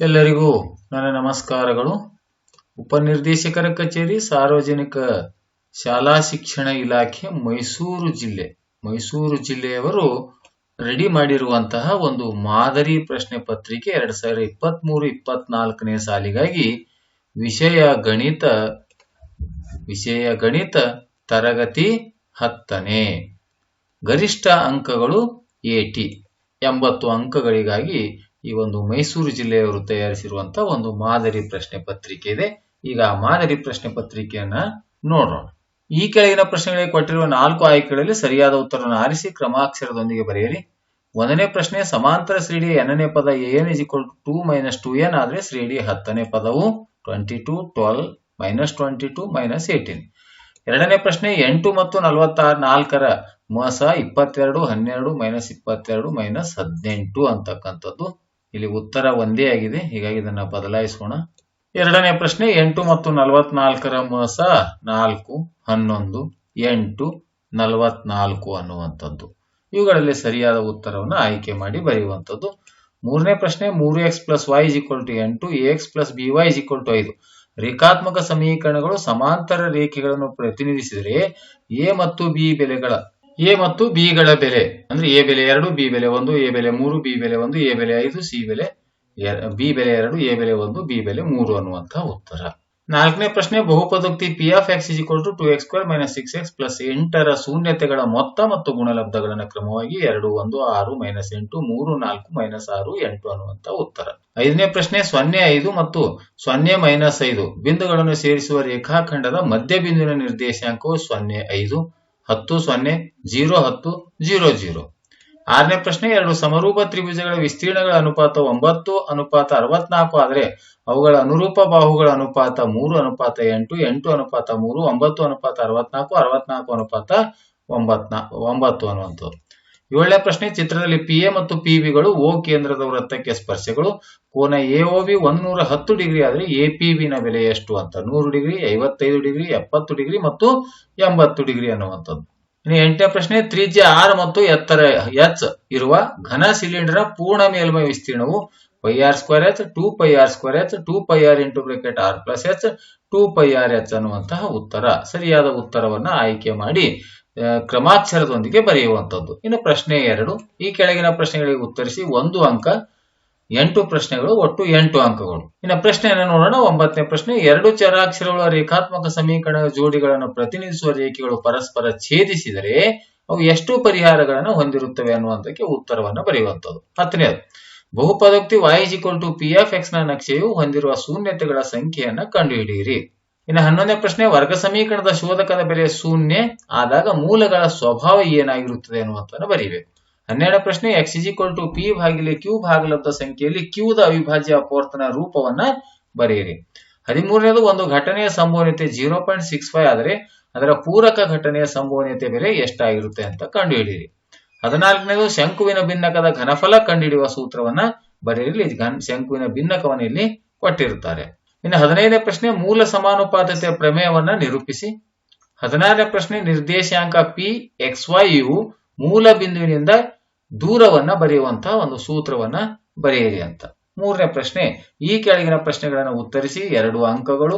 ಎಲ್ಲರಿಗೂ ನನ್ನ ನಮಸ್ಕಾರಗಳು. ಉಪನಿರ್ದೇಶಕರ ಕಚೇರಿ, ಸಾರ್ವಜನಿಕ ಶಾಲಾ ಶಿಕ್ಷಣ ಇಲಾಖೆ, ಮೈಸೂರು ಜಿಲ್ಲೆ. ಮೈಸೂರು ಜಿಲ್ಲೆಯವರು ರೆಡಿ ಮಾಡಿರುವಂತಹ ಒಂದು ಮಾದರಿ ಪ್ರಶ್ನೆ ಪತ್ರಿಕೆ ಎರಡ್ ಸಾವಿರದ ಇಪ್ಪತ್ತ್ ಇಪ್ಪತ್ನಾಲ್ಕನೇ ಸಾಲಿಗಾಗಿ ವಿಷಯ ಗಣಿತ ವಿಷಯ ಗಣಿತ ತರಗತಿ ಹತ್ತನೇ. ಗರಿಷ್ಠ ಅಂಕಗಳು ಎಟಿ. ಎಂಬತ್ತು ಅಂಕಗಳಿಗಾಗಿ ಈ ಒಂದು ಮೈಸೂರು ಜಿಲ್ಲೆಯವರು ತಯಾರಿಸಿರುವಂತಹ ಒಂದು ಮಾದರಿ ಪ್ರಶ್ನೆ ಪತ್ರಿಕೆ ಇದೆ. ಈಗ ಆ ಮಾದರಿ ಪ್ರಶ್ನೆ ಪತ್ರಿಕೆಯನ್ನ ನೋಡೋಣ ಈ ಕೆಳಗಿನ ಪ್ರಶ್ನೆಗಳಿಗೆ ಕೊಟ್ಟಿರುವ ನಾಲ್ಕು ಆಯ್ಕೆಗಳಲ್ಲಿ ಸರಿಯಾದ ಉತ್ತರವನ್ನು ಆರಿಸಿ ಕ್ರಮಾಕ್ಷರದೊಂದಿಗೆ ಬರೆಯಿರಿ. ಒಂದನೇ ಪ್ರಶ್ನೆ, ಸಮಾಂತರ ಶ್ರೇಣಿಯ ಎನ್ನನೇ ಪದ n is equal to minus two n ಆದ್ರೆ ಶ್ರೀಡಿ ಹತ್ತನೇ ಪದವು twenty two twelve minus twenty two minus eighteen ಎರಡನೇ ಪ್ರಶ್ನೆ, ಎಂಟು ಮತ್ತು ನಲವತ್ತಾರು, ನಾಲ್ಕರ ಮೋಸ ಇಪ್ಪತ್ತೆರಡು, ಹನ್ನೆರಡು ಮೈನಸ್ ಇಪ್ಪತ್ತೆರಡು ಮೈನಸ್ ಹದಿನೆಂಟು ಅಂತಕ್ಕಂಥದ್ದು. ಇಲ್ಲಿ ಉತ್ತರ ಒಂದೇ ಆಗಿದೆ. ಹೀಗಾಗಿ ಇದನ್ನ ಬದಲಾಯಿಸೋಣ. ಎರಡನೇ ಪ್ರಶ್ನೆ, ಎಂಟು ಮತ್ತು ನಲವತ್ನಾಲ್ಕರ ಮಾಸ ನಾಲ್ಕು, ಹನ್ನೊಂದು, ಎಂಟು, ನಲವತ್ನಾಲ್ಕು ಅನ್ನುವಂಥದ್ದು. ಇವುಗಳಲ್ಲಿ ಸರಿಯಾದ ಉತ್ತರವನ್ನು ಆಯ್ಕೆ ಮಾಡಿ ಬರೆಯುವಂಥದ್ದು. ಮೂರನೇ ಪ್ರಶ್ನೆ, ಮೂರು x plus y is equal to ಎಂಟು x plus b y is equal to ಐದು. ರೇಖಾತ್ಮಕ ಸಮೀಕರಣಗಳು ಸಮಾಂತರ ರೇಖೆಗಳನ್ನು ಪ್ರತಿನಿಧಿಸಿದರೆ ಎ ಮತ್ತು ಬಿ ಬೆಲೆಗಳ ಎ ಮತ್ತು ಬಿ ಗಳ ಬೆಲೆ. ಅಂದ್ರೆ ಎ ಬೆಲೆ ಎರಡು, ಬಿ ಬೆಲೆ ಒಂದು, ಎ ಬೆಲೆ ಮೂರು, ಬಿ ಬೆಲೆ ಒಂದು, ಎ ಬೆಲೆ ಐದು, ಸಿ ಬೆಲೆ ಬಿ ಬೆಲೆ ಎರಡು, ಎ ಬೆಲೆ ಒಂದು, ಬಿ ಬೆಲೆ ಮೂರು ಅನ್ನುವಂತಹ ಉತ್ತರ. ನಾಲ್ಕನೇ ಪ್ರಶ್ನೆ, ಬಹುಪದೋಕ್ತಿ p of x equal to two x square minus six x plus ಎಂಟರ ಶೂನ್ಯತೆಗಳ ಮೊತ್ತ ಮತ್ತು ಗುಣಲಬ್ಧಗಳನ್ನು ಕ್ರಮವಾಗಿ ಎರಡು, ಒಂದು, ಆರು ಮೈನಸ್ ಎಂಟು, ಮೂರು, ನಾಲ್ಕು ಮೈನಸ್ ಆರು, ಎಂಟು ಅನ್ನುವಂತ ಉತ್ತರ. ಐದನೇ ಪ್ರಶ್ನೆ, ಸೊನ್ನೆ, ಐದು ಮತ್ತು ಸೊನ್ನೆ ಮೈನಸ್ ಐದು ಬಿಂದುಗಳನ್ನು ಸೇರಿಸುವ ರೇಖಾಖಂಡದ ಮಧ್ಯ ಬಿಂದುವಿನ ನಿರ್ದೇಶಾಂಕವು ಸೊನ್ನೆ, ಐದು. ಹತ್ತು ಸೊನ್ನೆ, ಜೀರೋ ಹತ್ತು, ಜೀರೋ ಜೀರೋ. ಆರನೇ ಪ್ರಶ್ನೆ, ಎರಡು ಸಮರೂಪ ತ್ರಿಭುಜಗಳ ವಿಸ್ತೀರ್ಣಗಳ ಅನುಪಾತ ಒಂಬತ್ತು, ಅನುಪಾತ ಅರವತ್ನಾಲ್ಕು ಆದರೆ ಅವುಗಳ ಅನುರೂಪ ಬಾಹುಗಳ ಅನುಪಾತ ಮೂರು, ಅನುಪಾತ ಎಂಟು ಎಂಟು ಅನುಪಾತ ಮೂರು, ಒಂಬತ್ತು ಅನುಪಾತ ಅರವತ್ನಾಲ್ಕು ಅರವತ್ನಾಲ್ಕು ಅನುಪಾತ ಒಂಬತ್ನಾ, ಒಂಬತ್ತು ಅನ್ನುವಂಥದ್ದು. ಏಳನೇ ಪ್ರಶ್ನೆ, ಚಿತ್ರದಲ್ಲಿ ಪಿ ಎ ಮತ್ತು ಪಿ ಗಳು ಓ ಕೇಂದ್ರದ ವೃತ್ತಕ್ಕೆ ಸ್ಪರ್ಶಗಳು. ಕೋನ ಎ ಒ ಬಿ ಹತ್ತು ಡಿಗ್ರಿ ಆದ್ರೆ ಎ ಪಿ ನ ಬೆಲೆ ಎಷ್ಟು ಅಂತ ನೂರು ಡಿಗ್ರಿ, ಐವತ್ತೈದು ಡಿಗ್ರಿ, ಎಪ್ಪತ್ತು ಡಿಗ್ರಿ ಮತ್ತು ಎಂಬತ್ತು ಡಿಗ್ರಿ ಅನ್ನುವಂಥದ್ದು. ಇನ್ನು ಎಂಟನೇ ಪ್ರಶ್ನೆ, ತ್ರಿಜ್ಯ ಆರ್ ಮತ್ತು ಎತ್ತರ ಎಚ್ ಇರುವ ಘನ ಸಿಲಿಂಡರ್ ಪೂರ್ಣ ಮೇಲ್ಮೈ ವಿಸ್ತೀರ್ಣವು pi r square h two pi r square h two pi r into bracket r plus h two pi r h ಅನ್ನುವಂತಹ ಉತ್ತರ. ಸರಿಯಾದ ಉತ್ತರವನ್ನ ಆಯ್ಕೆ ಮಾಡಿ. ಕ್ರಮಾಕ್ಷರದೊಂದಿಗೆ ಬರೆಯುವಂಥದ್ದು. ಇನ್ನು ಪ್ರಶ್ನೆ ಎರಡು. ಈ ಕೆಳಗಿನ ಪ್ರಶ್ನೆಗಳಿಗೆ ಉತ್ತರಿಸಿ ಒಂದು ಅಂಕ, ಎಂಟು ಪ್ರಶ್ನೆಗಳು, ಒಟ್ಟು ಎಂಟು ಅಂಕಗಳು. ಇನ್ನು ಪ್ರಶ್ನೆಯನ್ನು ನೋಡೋಣ. ಒಂಬತ್ತನೇ ಪ್ರಶ್ನೆ, ಎರಡು ಚರಾಕ್ಷರಗಳ ರೇಖಾತ್ಮಕ ಸಮೀಕರಣ ಜೋಡಿಗಳನ್ನು ಪ್ರತಿನಿಧಿಸುವ ರೇಖೆಗಳು ಪರಸ್ಪರ ಛೇದಿಸಿದರೆ ಅವು ಎಷ್ಟು ಪರಿಹಾರಗಳನ್ನು ಹೊಂದಿರುತ್ತವೆ ಅನ್ನುವಂಥಕ್ಕೆ ಉತ್ತರವನ್ನು ಬರೆಯುವಂಥದ್ದು. ಹತ್ತನೇದು ಬಹುಪದೋಕ್ತಿ ಈಕ್ವಲ್ ಟು ಪಿ ಎಫ್ ಎಕ್ಸ್ನ ನಕ್ಷೆಯು ಹೊಂದಿರುವ ಶೂನ್ಯತೆಗಳ ಸಂಖ್ಯೆಯನ್ನು ಕಂಡುಹಿಡಿಯಿರಿ. ಇನ್ನು ಹನ್ನೊಂದನೇ ಪ್ರಶ್ನೆ, ವರ್ಗ ಸಮೀಕರಣದ ಶೋಧಕದ ಬೆಲೆ ಶೂನ್ಯ ಆದಾಗ ಮೂಲಗಳ ಸ್ವಭಾವ ಏನಾಗಿರುತ್ತದೆ ಅನ್ನುವಂಥನ್ನು ಬರೀಬೇಕು. ಹನ್ನೆರಡು ಪ್ರಶ್ನೆ x is equal to p ಭಾಗಿಲೆ Q ಭಾಗಲಬ್ಧ ಸಂಖ್ಯೆಯಲ್ಲಿ ಕ್ಯೂದ ಅವಿಭಾಜ್ಯ ಅಪವರ್ತನ ರೂಪವನ್ನ ಬರೆಯಿರಿ. ಹದಿಮೂರನೇದು, ಒಂದು ಘಟನೆಯ ಸಂಭವನೀಯತೆ ಜೀರೋ ಪಾಯಿಂಟ್ ಸಿಕ್ಸ್ ಫೈವ್ ಆದರೆ ಅದರ ಪೂರಕ ಘಟನೆಯ ಸಂಭವನೀಯತೆ ಬೆಲೆ ಎಷ್ಟಾಗಿರುತ್ತೆ ಅಂತ ಕಂಡುಹಿಡಿಯಿರಿ. ಹದಿನಾಲ್ಕನೇದು, ಶಂಕುವಿನ ಭಿನ್ನಕದ ಘನಫಲ ಕಂಡುಹಿಡಿಯುವ ಸೂತ್ರವನ್ನ ಬರೆಯಿರಿ. ಶಂಕುವಿನ ಭಿನ್ನಕವನ್ನು ಇಲ್ಲಿ ಕೊಟ್ಟಿರುತ್ತಾರೆ. ಇನ್ನು ಹದಿನೈದನೇ ಪ್ರಶ್ನೆ ಮೂಲ ಸಮಾನುಪಾತತೆಯ ಪ್ರಮೇಯವನ್ನ ನಿರೂಪಿಸಿ. ಹದಿನಾರನೇ ಪ್ರಶ್ನೆ ನಿರ್ದೇಶಾಂಕ ಪಿ ಎಕ್ಸ್ ವೈ ಯು ಮೂಲ ಬಿಂದುವಿನಿಂದ ದೂರವನ್ನ ಬರೆಯುವಂತಹ ಒಂದು ಸೂತ್ರವನ್ನ ಬರೆಯಿರಿ ಅಂತ. ಮೂರನೇ ಪ್ರಶ್ನೆ, ಈ ಕೆಳಗಿನ ಪ್ರಶ್ನೆಗಳನ್ನು ಉತ್ತರಿಸಿ. ಎರಡು ಅಂಕಗಳು,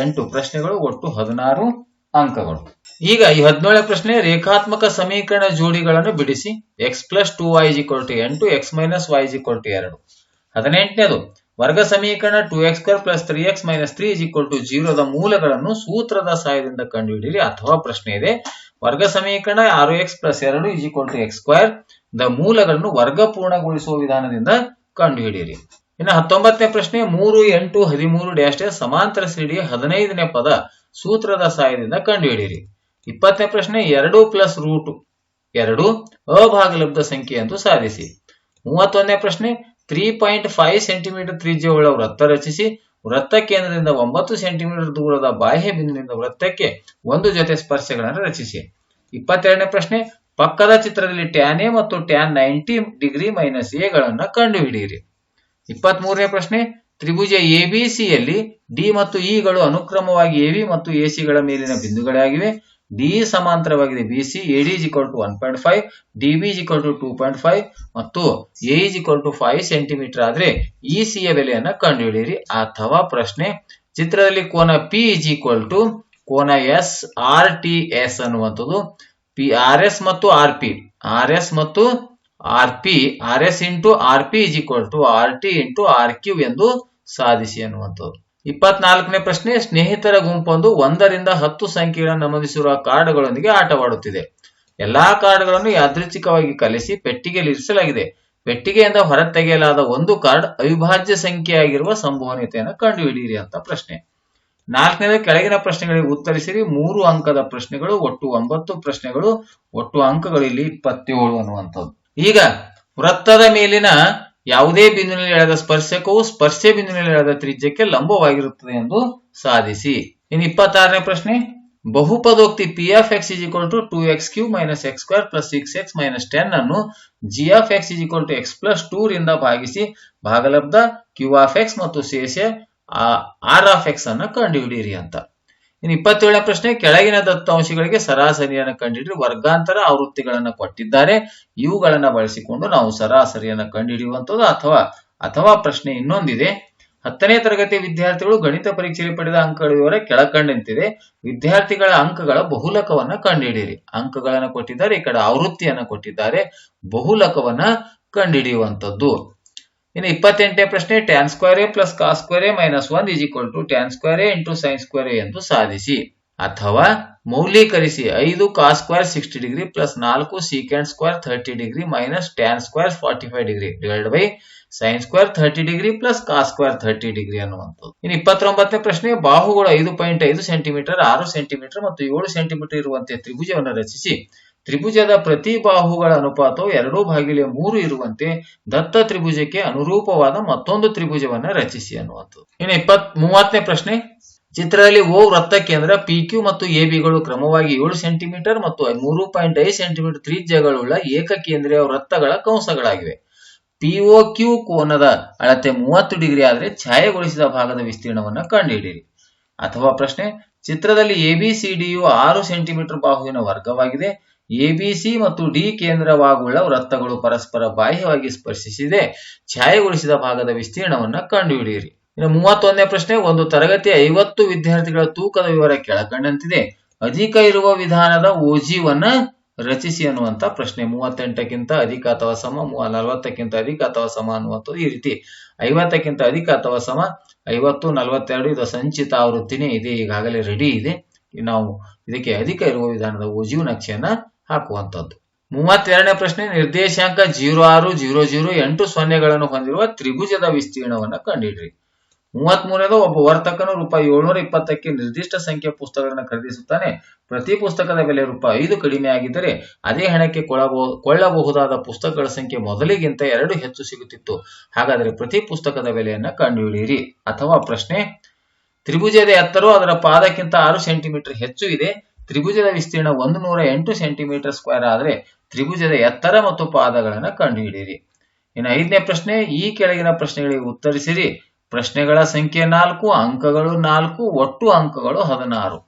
ಎಂಟು ಪ್ರಶ್ನೆಗಳು, ಒಟ್ಟು ಹದಿನಾರು ಅಂಕಗಳು. ಈಗ ಈ ಹದಿನೇಳನೇ ಪ್ರಶ್ನೆ, ರೇಖಾತ್ಮಕ ಸಮೀಕರಣ ಜೋಡಿಗಳನ್ನು ಬಿಡಿಸಿ. X plus two y is equal to ಎಂಟು x minus y is equal to ಎರಡು. ಹದಿನೆಂಟನೇದು ವರ್ಗ ಸಮೀಕರಣ two x square plus three x minus three is equal to ಜೀರೋದ ಮೂಲಗಳನ್ನು ಸೂತ್ರದ ಸಹಾಯದಿಂದ ಕಂಡುಹಿಡಿಯಿರಿ. ಅಥವಾ ಪ್ರಶ್ನೆ ಇದೆ. ವರ್ಗ ಸಮೀಕರಣ ಆರು ಎಕ್ಸ್ ಪ್ಲಸ್ ಎರಡು is equal to x square the ಮೂಲಗಳನ್ನು ವರ್ಗ ಪೂರ್ಣಗೊಳಿಸುವ ವಿಧಾನದಿಂದ ಕಂಡುಹಿಡಿಯಿರಿ. ಇನ್ನು ಹತ್ತೊಂಬತ್ತನೇ ಪ್ರಶ್ನೆ ಮೂರು ಎಂಟು ಹದಿಮೂರು ಡ್ಯಾಶ್ ಸಮಾಂತರ ಸಿಡಿ ಹದಿನೈದನೇ ಪದ ಸೂತ್ರದ ಸಹಾಯದಿಂದ ಕಂಡುಹಿಡಿಯಿರಿ. ಇಪ್ಪತ್ತನೇ ಪ್ರಶ್ನೆ ಎರಡು ಪ್ಲಸ್ ರೂಟ್ ಎರಡು ಅಭಾಗಲಬ್ಧ ಸಂಖ್ಯೆ ಎಂದು ಸಾಧಿಸಿ. ಮೂವತ್ತೊಂದನೇ ಪ್ರಶ್ನೆ ತ್ರೀ ಪಾಯಿಂಟ್ ಫೈವ್ ಸೆಂಟಿಮೀಟರ್ ತ್ರಿಜ್ಯವುಳ್ಳ ವೃತ್ತ ರಚಿಸಿ, ವೃತ್ತ ಕೇಂದ್ರದಿಂದ ಒಂಬತ್ತು ಸೆಂಟಿಮೀಟರ್ ದೂರದ ಬಾಹ್ಯ ಬಿಂದುವಿನಿಂದ ವೃತ್ತಕ್ಕೆ ಒಂದು ಜೊತೆ ಸ್ಪರ್ಶಗಳನ್ನು ರಚಿಸಿ. ಇಪ್ಪತ್ತೆರಡನೇ ಪ್ರಶ್ನೆ, ಪಕ್ಕದ ಚಿತ್ರದಲ್ಲಿ ಟ್ಯಾನ್ ಎ ಮತ್ತು tan ninety degree minus A ಗಳನ್ನ ಕಂಡುಹಿಡಿಯಿರಿ. ಇಪ್ಪತ್ತ್ ಮೂರನೇ ಪ್ರಶ್ನೆ, ತ್ರಿಭುಜ ಎ ಬಿ ಸಿ ಯಲ್ಲಿ ಡಿ ಮತ್ತು ಇಗಳು ಗಳು ಅನುಕ್ರಮವಾಗಿ ಎ ಬಿ ಮತ್ತು ಎ ಸಿ ಗಳ ಮೇಲಿನ ಬಿಂದುಗಳಾಗಿವೆ. D ಸಮಾಂತರವಾಗಿದೆ. B C A D equal to one point five D B equal to two point five ಮತ್ತು A is equal to five centimetre ಆದ್ರೆ ಇ ಸಿ ಯ ಬೆಲೆಯನ್ನ ಕಂಡುಹಿಡಿಯಿರಿ. ಅಥವಾ ಪ್ರಶ್ನೆ, ಚಿತ್ರದಲ್ಲಿ ಕೋನ ಪಿ ಇಸ್ ಈಕ್ವಲ್ ಟು ಕೋನ ಎಸ್ ಆರ್ ಟಿ ಎಸ್ ಅನ್ನುವಂಥದ್ದು. ಪಿ ಆರ್ ಎಸ್ ಮತ್ತು ಆರ್ ಪಿ ಆರ್ ಎಸ್ ಮತ್ತು R P R S into R P is equal to R T into R Q ಎಂದು ಸಾಧಿಸಿ ಅನ್ನುವಂಥದ್ದು. ಇಪ್ಪತ್ನಾಲ್ಕನೇ ಪ್ರಶ್ನೆ, ಸ್ನೇಹಿತರ ಗುಂಪೊಂದು ಒಂದರಿಂದ ಹತ್ತು ಸಂಖ್ಯೆಗಳನ್ನು ನಮೂದಿಸಿರುವ ಕಾರ್ಡ್ಗಳೊಂದಿಗೆ ಆಟವಾಡುತ್ತಿದೆ. ಎಲ್ಲಾ ಕಾರ್ಡ್ಗಳನ್ನು ಯಾದೃಚ್ಛಿಕವಾಗಿ ಕಲಿಸಿ ಪೆಟ್ಟಿಗೆಯಲ್ಲಿ ಇರಿಸಲಾಗಿದೆ. ಪೆಟ್ಟಿಗೆಯಿಂದ ಹೊರತೆಗೆಯಲಾದ ಒಂದು ಕಾರ್ಡ್ ಅವಿಭಾಜ್ಯ ಸಂಖ್ಯೆಯಾಗಿರುವ ಸಂಭವನೀಯತೆಯನ್ನು ಕಂಡುಹಿಡಿಯಿರಿ ಅಂತ ಪ್ರಶ್ನೆ. ನಾಲ್ಕನೇದ, ಕೆಳಗಿನ ಪ್ರಶ್ನೆಗಳಿಗೆ ಉತ್ತರಿಸಿರಿ. ಮೂರು ಅಂಕದ ಪ್ರಶ್ನೆಗಳು, ಒಟ್ಟು ಒಂಬತ್ತು ಪ್ರಶ್ನೆಗಳು, ಒಟ್ಟು ಅಂಕಗಳು ಇಲ್ಲಿ ಇಪ್ಪತ್ತೇಳು ಅನ್ನುವಂಥದ್ದು. ಈಗ ವೃತ್ತದ ಮೇಲಿನ ಯಾವುದೇ ಬಿಂದುವಿನಲ್ಲಿ ಎಳೆದ ಸ್ಪರ್ಶಕವು ಸ್ಪರ್ಶ ಬಿಂದುವಿನಲ್ಲಿ ಎಳೆದ ತ್ರಿಜ್ಯಕ್ಕೆ ಲಂಬವಾಗಿರುತ್ತದೆ ಎಂದು ಸಾಧಿಸಿ. ಇನ್ನು ಇಪ್ಪತ್ತಾರನೇ ಪ್ರಶ್ನೆ, ಬಹುಪದೋಕ್ತಿ p of x is equal to two x cube minus x square plus six x minus ten ಅನ್ನು g of x is equal to x plus two ರಿಂದ ಭಾಗಿಸಿ ಭಾಗಲಬ್ಧ ಕ್ಯೂ ಆಫ್ ಎಕ್ಸ್ ಮತ್ತು ಶೇಷ ಆರ್ ಆಫ್ ಎಕ್ಸ್ ಅನ್ನು ಕಂಡುಹಿಡಿಯಿರಿ ಅಂತ. ಇನ್ನು ಇಪ್ಪತ್ತೇಳನೇ ಪ್ರಶ್ನೆ, ಕೆಳಗಿನ ದತ್ತಾಂಶಗಳಿಗೆ ಸರಾಸರಿಯನ್ನು ಕಂಡುಹಿಡಿದು ವರ್ಗಾಂತರ ಆವೃತ್ತಿಗಳನ್ನು ಕೊಟ್ಟಿದ್ದಾರೆ. ಇವುಗಳನ್ನ ಬಳಸಿಕೊಂಡು ನಾವು ಸರಾಸರಿಯನ್ನು ಕಂಡುಹಿಡಿಯುವಂಥದ್ದು ಅಥವಾ ಅಥವಾ ಪ್ರಶ್ನೆ ಇನ್ನೊಂದಿದೆ. ಹತ್ತನೇ ತರಗತಿ ವಿದ್ಯಾರ್ಥಿಗಳು ಗಣಿತ ಪರೀಕ್ಷೆಯಲ್ಲಿ ಪಡೆದ ಅಂಕಗಳ ವಿವರ ಕೆಳಕಂಡಂತಿದೆ ವಿದ್ಯಾರ್ಥಿಗಳ ಅಂಕಗಳ ಬಹುಲಕವನ್ನ ಕಂಡುಹಿಡಿಯಿರಿ. ಅಂಕಗಳನ್ನು ಕೊಟ್ಟಿದ್ದಾರೆ, ಈ ಕಡೆ ಆವೃತ್ತಿಯನ್ನು ಕೊಟ್ಟಿದ್ದಾರೆ. ಬಹುಲಕವನ್ನ ಕಂಡುಹಿಡಿಯುವಂಥದ್ದು. ಇನ್ನು ಇಪ್ಪತ್ತೆಂಟನೇ ಪ್ರಶ್ನೆ tan square plus cos square A minus one is equal to tan square A into sine square ಎಂದು ಸಾಧಿಸಿ. ಅಥವಾ ಮೌಲ್ಯೀಕರಿಸಿ ಐದು cos square sixty degree plus ನಾಲ್ಕು second square thirty degree minus tan square forty five degree divide by sine square thirty degree plus cos square thirty degree ಅನ್ನುವಂಥದ್ದು. ಇನ್ನು ಇಪ್ಪತ್ತೊಂಬತ್ತನೇ ಪ್ರಶ್ನೆ, ಬಾಹುಗಳು ಐದು ಪಾಯಿಂಟ್ ಐದು ಸೆಂಟಿಮೀಟರ್ ಆರು ಸೆಂಟಿಮೀಟರ್ ಮತ್ತು ಏಳು ಸೆಂಟಿಮೀಟರ್ ಇರುವಂತೆ ತ್ರಿಭುಜವನ್ನು ರಚಿಸಿ. ತ್ರಿಭುಜದ ಪ್ರತಿ ಬಾಹುಗಳ ಅನುಪಾತವು ಎರಡು ಭಾಗಿಲೆ ಮೂರು ಇರುವಂತೆ ದತ್ತ ತ್ರಿಭುಜಕ್ಕೆ ಅನುರೂಪವಾದ ಮತ್ತೊಂದು ತ್ರಿಭುಜವನ್ನ ರಚಿಸಿ ಅನ್ನುವಂಥದ್ದು. ಇನ್ನು ಇಪ್ಪತ್, ಮೂವತ್ತನೇ ಪ್ರಶ್ನೆ. ಚಿತ್ರದಲ್ಲಿ ಓ ವೃತ್ತ ಕೇಂದ್ರ ಪಿ ಕ್ಯೂ ಮತ್ತು ಎ ಬಿಗಳು ಕ್ರಮವಾಗಿ ಏಳು ಸೆಂಟಿಮೀಟರ್ ಮತ್ತು ಮೂರು ಪಾಯಿಂಟ್ ಐದು ಸೆಂಟಿಮೀಟರ್ ತ್ರಿಜ್ಯಗಳುಳ್ಳ ಏಕಕೇಂದ್ರೀಯ ವೃತ್ತಗಳ ಕಂಸಗಳಾಗಿವೆ. ಪಿಒ ಕ್ಯೂ ಕೋನದ ಅಳತೆ ಮೂವತ್ತು ಡಿಗ್ರಿ ಆದರೆ ಛಾಯೆಗೊಳಿಸಿದ ಭಾಗದ ವಿಸ್ತೀರ್ಣವನ್ನು ಕಂಡುಹಿಡಿಯಿರಿ. ಅಥವಾ ಪ್ರಶ್ನೆ, ಚಿತ್ರದಲ್ಲಿ ಎಬಿಸಿಡಿಯು ಆರು ಸೆಂಟಿಮೀಟರ್ ಬಾಹುವಿನ ವರ್ಗವಾಗಿದೆ. ಎಬಿಸಿ ಮತ್ತು ಡಿ ಕೇಂದ್ರವಾಗುಳ್ಳ ವೃತ್ತಗಳು ಪರಸ್ಪರ ಬಾಹ್ಯವಾಗಿ ಸ್ಪರ್ಶಿಸಿದೆ. ಛಾಯೆಗೊಳಿಸಿದ ಭಾಗದ ವಿಸ್ತೀರ್ಣವನ್ನ ಕಂಡುಹಿಡಿಯಿರಿ. ಇನ್ನು ಮೂವತ್ತೊಂದನೇ ಪ್ರಶ್ನೆ, ಒಂದು ತರಗತಿಯ ಐವತ್ತು ವಿದ್ಯಾರ್ಥಿಗಳ ತೂಕದ ವಿವರ ಕೆಳಕಂಡಂತಿದೆ. ಅಧಿಕ ಇರುವ ವಿಧಾನದ ಓಜೀವನ್ನ ರಚಿಸಿ ಅನ್ನುವಂತ ಪ್ರಶ್ನೆ. ಮೂವತ್ತೆಂಟಕ್ಕಿಂತ ಅಧಿಕ ಅಥವಾ ಸಮ ನಲವತ್ತಕ್ಕಿಂತ ಅಧಿಕ ಅಥವಾ ಸಮ ಅನ್ನುವಂಥದ್ದು ಈ ರೀತಿ. ಐವತ್ತಕ್ಕಿಂತ ಅಧಿಕ ಅಥವಾ ಸಮ, ಐವತ್ತು, ನಲವತ್ತೆರಡು ಇದು ಸಂಚಿತ ಆವೃತ್ತಿನೇ ಇದೆ, ಈಗಾಗಲೇ ರೆಡಿ ಇದೆ. ನಾವು ಇದಕ್ಕೆ ಅಧಿಕ ಇರುವ ವಿಧಾನದ ಓಜೀವ ನಕ್ಷೆಯನ್ನ ಹಾಕುವಂಥದ್ದು. ಮೂವತ್ತೆರಡನೇ ಪ್ರಶ್ನೆ, ನಿರ್ದೇಶಾಂಕ ಜೀರೋ ಆರು, ಜೀರೋ ಜೀರೋ ಎಂಟು ಸೊನ್ನೆಗಳನ್ನು ಹೊಂದಿರುವ ತ್ರಿಭುಜದ ವಿಸ್ತೀರ್ಣವನ್ನು ಕಂಡಿಡ್ರಿ. ಮೂವತ್ತ್ ಮೂರನೇದು ಒಬ್ಬ ವರ್ತಕನು ರೂಪಾಯಿ ಏಳ್ನೂರ ಇಪ್ಪತ್ತಕ್ಕೆ ನಿರ್ದಿಷ್ಟ ಸಂಖ್ಯೆ ಪುಸ್ತಕಗಳನ್ನು ಖರೀದಿಸುತ್ತಾನೆ. ಪ್ರತಿ ಪುಸ್ತಕದ ಬೆಲೆ ರೂಪಾಯಿ ಐದು ಕಡಿಮೆ ಆಗಿದ್ದರೆ ಅದೇ ಹಣಕ್ಕೆ ಕೊಳ್ಳಬಹು ಕೊಳ್ಳಬಹುದಾದ ಪುಸ್ತಕಗಳ ಸಂಖ್ಯೆ ಮೊದಲಿಗಿಂತ ಎರಡು ಹೆಚ್ಚು ಸಿಗುತ್ತಿತ್ತು. ಹಾಗಾದರೆ ಪ್ರತಿ ಪುಸ್ತಕದ ಬೆಲೆಯನ್ನು ಕಂಡುಹಿಡಿಯಿರಿ. ಅಥವಾ ಪ್ರಶ್ನೆ, ತ್ರಿಭುಜದ ಎತ್ತರವು ಅದರ ಪಾದಕ್ಕಿಂತ ಆರು ಸೆಂಟಿಮೀಟರ್ ಹೆಚ್ಚು ಇದೆ. ತ್ರಿಭುಜದ ವಿಸ್ತೀರ್ಣ ಒಂದು ನೂರ ಎಂಟು ಸೆಂಟಿಮೀಟರ್ ಸ್ಕ್ವೇರ್ ಆದರೆ ತ್ರಿಭುಜದ ಎತ್ತರ ಮತ್ತು ಪಾದಗಳನ್ನು ಕಂಡುಹಿಡಿಯಿರಿ. ಇನ್ನು ಐದನೇ ಪ್ರಶ್ನೆ, ಈ ಕೆಳಗಿನ ಪ್ರಶ್ನೆಗಳಿಗೆ ಉತ್ತರಿಸಿರಿ. ಪ್ರಶ್ನೆಗಳ ಸಂಖ್ಯೆ ನಾಲ್ಕು, ಅಂಕಗಳು ನಾಲ್ಕು, ಒಟ್ಟು ಅಂಕಗಳು ಹದಿನಾರು.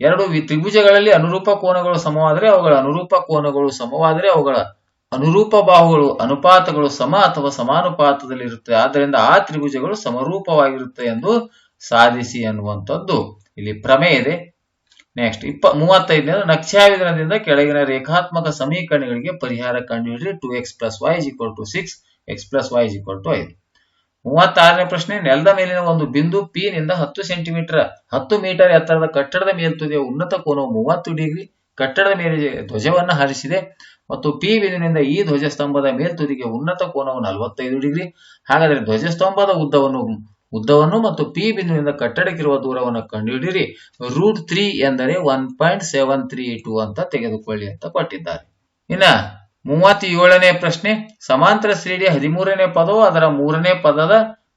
ಎರಡು ತ್ರಿಭುಜಗಳಲ್ಲಿ ಅನುರೂಪ ಕೋನಗಳು ಸಮವಾದರೆ ಅವುಗಳ ಅನುರೂಪ ಕೋನಗಳು ಸಮವಾದರೆ ಅವುಗಳ ಅನುರೂಪ ಬಾಹುಗಳು ಅನುಪಾತಗಳು ಸಮ ಅಥವಾ ಸಮಾನುಪಾತದಲ್ಲಿ ಇರುತ್ತೆ ಆದ್ದರಿಂದ ಆ ತ್ರಿಭುಜಗಳು ಸಮರೂಪವಾಗಿರುತ್ತೆ ಎಂದು ಸಾಧಿಸಿ ಅನ್ನುವಂಥದ್ದು ಇಲ್ಲಿ ಪ್ರಮೇಯ ಇದೆ. ನೆಕ್ಸ್ಟ್ ಇಪ್ಪ, ಮೂವತ್ತೈದನೇ ನಕ್ಷಾವಿಧಾನದಿಂದ ಕೆಳಗಿನ ರೇಖಾತ್ಮಕ ಸಮೀಕರಣಗಳಿಗೆ ಪರಿಹಾರ ಕಂಡುಹಿಡಿರಿ two x plus y equal to six x plus y equal to ಐದು ಮೂವತ್ತಾರನೇ ಪ್ರಶ್ನೆ, ನೆಲದ ಮೇಲಿನ ಒಂದು ಬಿಂದು ಪಿ ನಿಂದ ಹತ್ತು ಸೆಂಟಿಮೀಟರ್ ಹತ್ತು ಮೀಟರ್ ಎತ್ತರದ ಕಟ್ಟಡದ ಮೇಲ್ತುದಿಯ ಉನ್ನತ ಕೋನವು ಮೂವತ್ತು ಡಿಗ್ರಿ, ಕಟ್ಟಡದ ಮೇಲೆ ಧ್ವಜವನ್ನು ಹಾರಿಸಿದೆ. ಮತ್ತು ಪಿ ಬಿಂದುವಿನಿಂದ ಈ ಧ್ವಜಸ್ತಂಭದ ಮೇಲ್ತುದಿಗೆ ಉನ್ನತ ಕೋನವು ನಲವತ್ತೈದು ಡಿಗ್ರಿ. ಹಾಗಾದರೆ ಧ್ವಜಸ್ತಂಭದ ಉದ್ದವನ್ನು ಉದ್ದವನ್ನು ಮತ್ತು ಪಿ ಬಿಂದುವಿನಿಂದ ಕಟ್ಟಡಕ್ಕಿರುವ ದೂರವನ್ನು ಕಂಡುಹಿಡಿಯಿರಿ. ರೂಟ್ ತ್ರೀ ಎಂದರೆ one point seven three two ಅಂತ ತೆಗೆದುಕೊಳ್ಳಿ ಅಂತ ಕೊಟ್ಟಿದ್ದಾರೆ. ಇನ್ನ ಮೂವತ್ತೇಳನೇ ಪ್ರಶ್ನೆ, ಸಮಾಂತರ ಶ್ರೇಣಿಯ ಹದಿಮೂರನೇ ಪದವು ಅದರ ಮೂರನೇ ಪದದ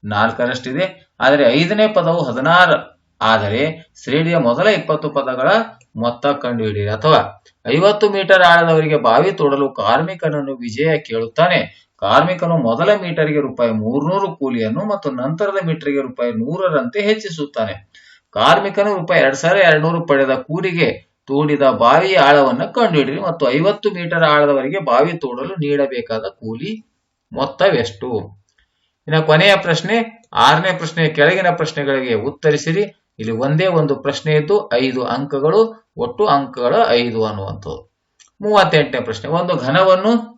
ನಾಲ್ಕರಷ್ಟಿದೆ. ಆದರೆ ಐದನೇ ಪದವು ಹದಿನಾರು. ಆದರೆ ಶ್ರೇಣಿಯ ಮೊದಲ ಇಪ್ಪತ್ತು ಪದಗಳ ಮೊತ್ತ ಕಂಡುಹಿಡಿಯಿರಿ. ಅಥವಾ ಐವತ್ತು ಮೀಟರ್ ಆಳದವರಿಗೆ ಬಾವಿ ತೋಡಲು ಕಾರ್ಮಿಕನನ್ನು ವಿಜಯ ಕೇಳುತ್ತಾನೆ. ಕಾರ್ಮಿಕನು ಮೊದಲ ಮೀಟರ್ಗೆ ರೂಪಾಯಿ ಮೂರ್ನೂರು ಕೂಲಿಯನ್ನು ಮತ್ತು ನಂತರದ ಮೀಟರ್ಗೆ ರೂಪಾಯಿ ನೂರರಂತೆ ಹೆಚ್ಚಿಸುತ್ತಾನೆ. ಕಾರ್ಮಿಕನು ರೂಪಾಯಿ ಎರಡ್ ಸಾವಿರ ಎರಡ್ನೂರು ಪಡೆದ ಕೂಲಿಗೆ ತೋಡಿದ ಬಾವಿಯ ಆಳವನ್ನು ಕಂಡುಹಿಡಿಯಿರಿ ಮತ್ತು ಐವತ್ತು ಮೀಟರ್ ಆಳದವರೆಗೆ ಬಾವಿ ತೋಡಲು ನೀಡಬೇಕಾದ ಕೂಲಿ ಮೊತ್ತವೆಷ್ಟು? ಇನ್ನು ಕೊನೆಯ ಪ್ರಶ್ನೆ, ಆರನೇ ಪ್ರಶ್ನೆ, ಕೆಳಗಿನ ಪ್ರಶ್ನೆಗಳಿಗೆ ಉತ್ತರಿಸಿರಿ. ಇಲ್ಲಿ ಒಂದೇ ಒಂದು ಪ್ರಶ್ನೆ ಇದ್ದು, ಐದು ಅಂಕಗಳು, ಒಟ್ಟು ಅಂಕಗಳ ಐದು ಅನ್ನುವಂಥದ್ದು. ಮೂವತ್ತೆಂಟನೇ ಪ್ರಶ್ನೆ, ಒಂದು ಘನವನ್ನು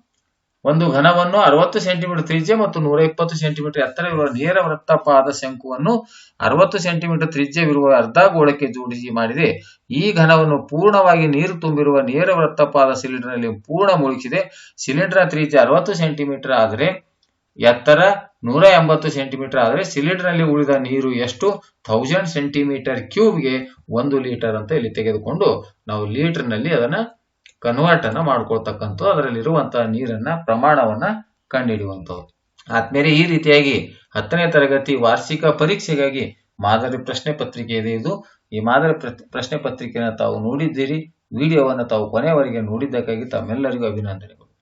ಒಂದು ಘನವನ್ನು ಅರವತ್ತು ಸೆಂಟಿಮೀಟರ್ ತ್ರಿಜ್ಯ ಮತ್ತು ನೂರ ಇಪ್ಪತ್ತು ಸೆಂಟಿಮೀಟರ್ ಎತ್ತರವಿರುವ ನೇರ ವೃತ್ತಪಾದ ಶಂಕುವನ್ನು ಅರವತ್ತು ಸೆಂಟಿಮೀಟರ್ ತ್ರಿಜ್ಯವಿರುವ ಅರ್ಧ ಗೋಳಕ್ಕೆ ಜೋಡಿಸಿ ಮಾಡಿದೆ. ಈ ಘನವನ್ನು ಪೂರ್ಣವಾಗಿ ನೀರು ತುಂಬಿರುವ ನೇರ ವೃತ್ತಪಾದ ಸಿಲಿಂಡರ್ನಲ್ಲಿ ಪೂರ್ಣ ಮುಳುಗಿಸಿದೆ. ಸಿಲಿಂಡರ್ ತ್ರಿಜ್ಯ ಅರವತ್ತು ಸೆಂಟಿಮೀಟರ್ ಆದರೆ ಎತ್ತರ ನೂರ ಎಂಬತ್ತು ಸೆಂಟಿಮೀಟರ್ ಆದರೆ ಸಿಲಿಂಡರ್ನಲ್ಲಿ ಉಳಿದ ನೀರು ಎಷ್ಟು? ಥೌಸಂಡ್ ಸೆಂಟಿಮೀಟರ್ ಕ್ಯೂಬ್ಗೆ ಒಂದು ಲೀಟರ್ ಅಂತ ಇಲ್ಲಿ ತೆಗೆದುಕೊಂಡು ನಾವು ಲೀಟರ್ನಲ್ಲಿ ಅದನ್ನ ಕನ್ವರ್ಟ್ ಅನ್ನ ಮಾಡ್ಕೊಳ್ತಕ್ಕಂಥ ಅದರಲ್ಲಿರುವಂತಹ ನೀರನ್ನ, ಪ್ರಮಾಣವನ್ನ ಕಂಡುಹಿಡಿಯುವಂಥದ್ದು. ಆದ್ಮೇಲೆ ಈ ರೀತಿಯಾಗಿ ಹತ್ತನೇ ತರಗತಿ ವಾರ್ಷಿಕ ಪರೀಕ್ಷೆಗಾಗಿ ಮಾದರಿ ಪ್ರಶ್ನೆ ಪತ್ರಿಕೆ ಇದೆ ಇದು. ಈ ಮಾದರಿ ಪ್ರ- ಪ್ರಶ್ನೆ ಪತ್ರಿಕೆಯನ್ನು ತಾವು ನೋಡಿದ್ದೀರಿ, ವಿಡಿಯೋವನ್ನು ತಾವು ಕೊನೆಯವರೆಗೆ ನೋಡಿದ್ದಕ್ಕಾಗಿ ತಮ್ಮೆಲ್ಲರಿಗೂ ಅಭಿನಂದನೆಗಳು.